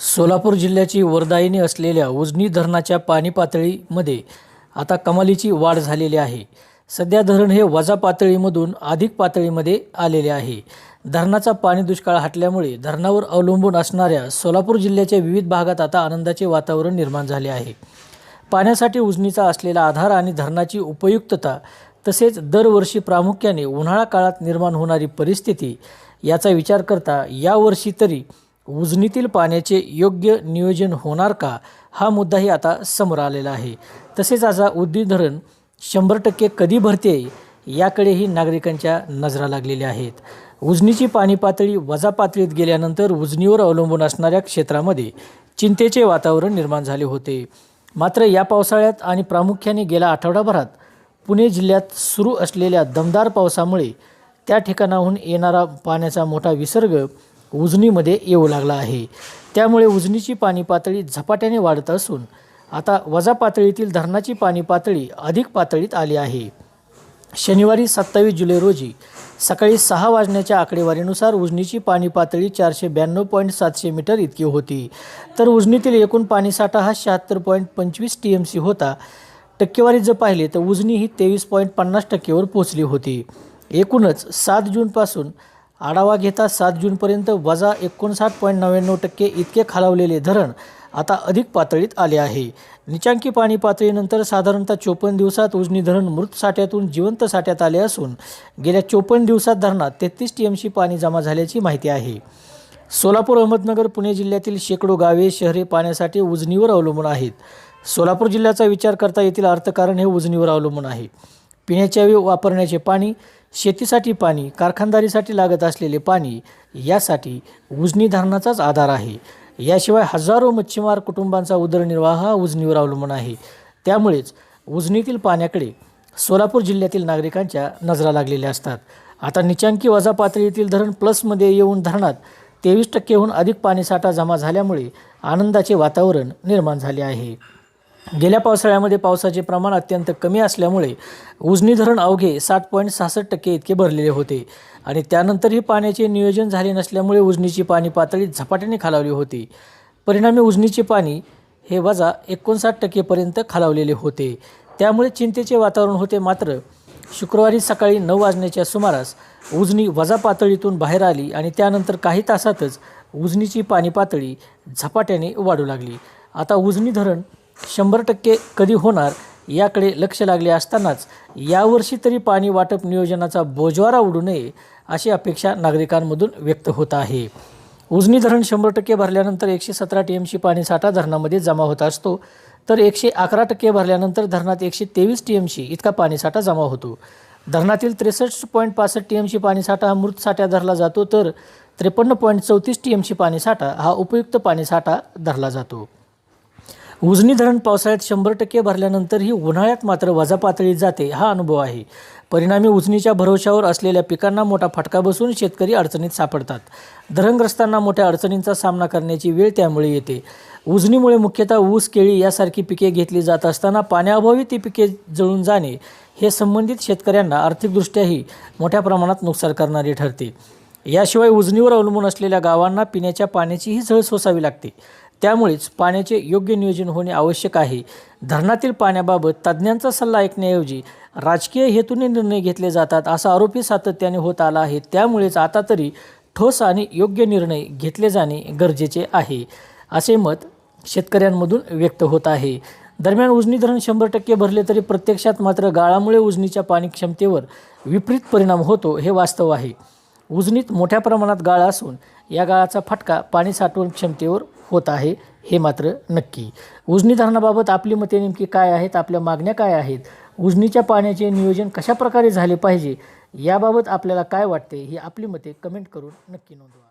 सोलापूर जिल्ह्याची वरदायिनी असलेल्या उजनी धरणाच्या पाणी पातळीमध्ये आता कमालीची वाढ झालेली आहे. सध्या धरण हे वजा पातळीमधून अधिक पातळीमध्ये आलेले आहे. धरणाचा पाणी दुष्काळ हटल्यामुळे धरणावर अवलंबून असणाऱ्या सोलापूर जिल्ह्याच्या विविध भागात आता आनंदाचे वातावरण निर्माण झाले आहे. पाण्यासाठी उजनीचा असलेला आधार आणि धरणाची उपयुक्तता तसेच दरवर्षी प्रामुख्याने उन्हाळा काळात निर्माण होणारी परिस्थिती याचा विचार करता यावर्षी तरी उजनीतील पाण्याचे योग्य नियोजन होणार का हा मुद्दाही आता समोर आलेला आहे. तसेच आता उद्दी धरण शंभर टक्के कधी भरते याकडेही नागरिकांच्या नजरा लागलेल्या आहेत. उजनीची पाणी पातळी वजा पातळीत गेल्यानंतर उजनीवर अवलंबून असणाऱ्या क्षेत्रामध्ये चिंतेचे वातावरण निर्माण झाले होते. मात्र या पावसाळ्यात आणि प्रामुख्याने गेल्या आठवडाभरात पुणे जिल्ह्यात सुरू असलेल्या दमदार पावसामुळे त्या ठिकाणाहून येणारा पाण्याचा मोठा विसर्ग उजनीमध्ये येऊ लागला आहे. त्यामुळे उजनीची पाणी पातळी झपाट्याने वाढत असून आता वजा पातळीतील धरणाची पाणी पातळी अधिक पातळीत आली आहे. शनिवारी सत्तावीस जुलै रोजी सकाळी सहा वाजण्याच्या आकडेवारीनुसार उजनीची पाणी पातळी चारशे ब्याण्णव पॉईंट सातशे मीटर इतकी होती. तर उजनीतील एकूण पाणीसाठा हा शहात्तर पॉईंट पंचवीस टी एम सी होता. टक्केवारी जर पाहिले तर उजनी ही तेवीस पॉईंट पन्नास टक्केवर पोहोचली होती. एकूणच सात जूनपासून आढावा घेता सात जूनपर्यंत वजा एकोणसाठ पॉईंट नव्याण्णव टक्के इतके खालावलेले धरण आता अधिक पातळीत आले आहे. निचांकी पाणी पातळीनंतर साधारणतः चोपन्न दिवसात उजनी धरण मृत साठ्यातून जिवंत साठ्यात आले असून गेल्या चोपन्न दिवसात धरणात तेहतीस टी एम सी पाणी जमा झाल्याची माहिती आहे. सोलापूर अहमदनगर पुणे जिल्ह्यातील शेकडो गावे शहरे पाण्यासाठी उजनीवर अवलंबून आहेत. सोलापूर जिल्ह्याचा विचार करता येथील अर्थकारण हे उजनीवर अवलंबून आहे. पिण्याच्या वेळी वापरण्याचे पाणी शेतीसाठी पाणी कारखानदारीसाठी लागत असलेले पाणी यासाठी उजनी धरणाचाच आधार आहे. याशिवाय हजारो मच्छीमार कुटुंबांचा उदरनिर्वाह हा उजनीवर अवलंबून आहे. त्यामुळेच उजनीतील पाण्याकडे सोलापूर जिल्ह्यातील नागरिकांच्या नजरा लागलेल्या असतात. आता निचांकी वजा पातळीतील धरण प्लसमध्ये येऊन धरणात तेवीस टक्केहून अधिक पाणीसाठा जमा झाल्यामुळे आनंदाचे वातावरण निर्माण झाले आहे. गेल्या पावसाळ्यामध्ये पावसाचे प्रमाण अत्यंत कमी असल्यामुळे उजनी धरण अवघे साठ पॉईंट सहासष्ट टक्के इतके भरलेले होते. आणि त्यानंतरही पाण्याचे नियोजन झाले नसल्यामुळे उजनीची पाणी पातळी झपाट्याने खालावली होती. परिणामी उजनीचे पाणी हे वजा एकोणसाठ टक्केपर्यंत खालावलेले होते. त्यामुळे चिंतेचे वातावरण होते मात्र शुक्रवारी सकाळी नऊ वाजण्याच्या सुमारास उजनी वजा पातळीतून बाहेर आली आणि त्यानंतर काही तासातच उजनीची पाणी पातळी झपाट्याने वाढू लागली. आता उजनी धरण शंभर टक्के कधी होणार याकडे लक्ष लागले असतानाच यावर्षी तरी पाणी वाटप नियोजनाचा बोजवारा उडू नये अशी अपेक्षा नागरिकांमधून व्यक्त होत आहे. उजनी धरण शंभर टक्के भरल्यानंतर एकशे सतरा टी एम सी पाणीसाठा धरणामध्ये जमा होत असतो. तर एकशे अकरा टक्के भरल्यानंतर धरणात एकशे तेवीस टी एम सी इतका पाणीसाठा जमा होतो. धरणातील त्रेसष्ट पॉईंट पासष्ट टी एम सी पाणीसाठा हा मृत साठ्या धरला जातो तर त्रेपन्न पॉईंट चौतीस टी एम सी पाणीसाठा हा उपयुक्त पाणीसाठा धरला जातो. उजनी धरण पावसाळ्यात शंभर टक्के भरल्यानंतरही उन्हाळ्यात मात्र वजा पातळीत जाते हा अनुभव आहे. परिणामी उजनीच्या भरोशावर असलेल्या पिकांना मोठा फटका बसून शेतकरी अडचणीत सापडतात. धरणग्रस्तांना मोठ्या अडचणींचा सामना करण्याची वेळ त्यामुळे येते. उजनीमुळे मुख्यतः ऊस केळी यासारखी पिके घेतली जात असताना पाण्याअभावी ती पिके जळून जाणे हे संबंधित शेतकऱ्यांना आर्थिकदृष्ट्याही मोठ्या प्रमाणात नुकसान करणारे ठरते. याशिवाय उजनीवर अवलंबून असलेल्या गावांना पिण्याच्या पाण्याचीही झळ सोसावी लागते. त्यामुळेच पाण्याचे योग्य नियोजन होणे आवश्यक आहे. धरणातील पाण्याबाबत तज्ज्ञांचा सल्ला ऐकण्याऐवजी राजकीय हेतूने निर्णय घेतले जातात असा आरोपी सातत्याने होत आला आहे. त्यामुळेच आता तरी ठोस आणि योग्य निर्णय घेतले जाणे गरजेचे आहे असे मत शेतकऱ्यांमधून व्यक्त होत आहे. दरम्यान उजनी धरण शंभर टक्के भरले तरी प्रत्यक्षात मात्र गाळामुळे उजनीच्या पाणी क्षमतेवर विपरीत परिणाम होतो हे वास्तव आहे. उजनीत मोठ्या प्रमाणात गाळ असून या गाळाचा फटका पाणी साठवण क्षमतेवर होत आहे हे मात्र नक्की. उजनी धरणाबाबत आपली मते नेमकी काय आहेत? आपल्या मागण्या काय आहेत? उजनीच्या पाण्याचे नियोजन कशा प्रकारे झाले पाहिजे? याबाबत आपल्याला काय वाटते? ही आपली मते कमेंट करून नक्की नोंदवा.